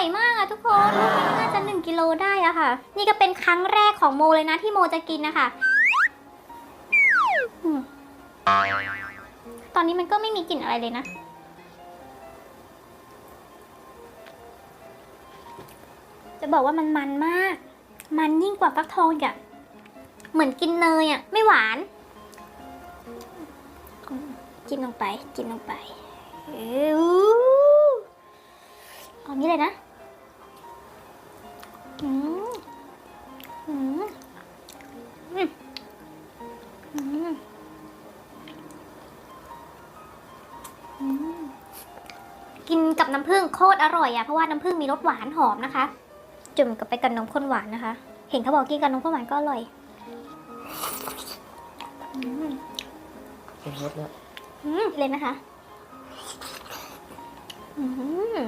ญ่มากอะทุกคนลูกนี้น่าจะ 1กิโลได้อะค่ะ นี่ก็เป็นครั้งแรกของโมเลยนะที่โมจะกินนะคะอืมตอนนี้มันก็ไม่มีกลิ่นอะไรเลยนะ จะบอกว่ามันมันมาก มันยิ่งกว่าฟักทองอีกอะเหมือนกินเนยอะไม่หวานอืมจิ้มลงไปจิ้มลงไป เอออู้เอานี้เลยนะ อืมอืมอืมอืมอืมกินกับน้ำผึ้งโคตรอร่อยอะเพราะว่าน้ำผึ้งมีรสหวานหอมนะคะ จุ่มกับไปกับนมข้นหวานนะคะ เห็นเขาบอกกินกับนมข้นหวานก็อร่อยอืมเป็นรสแล้วอืมเลยนะคะ อืม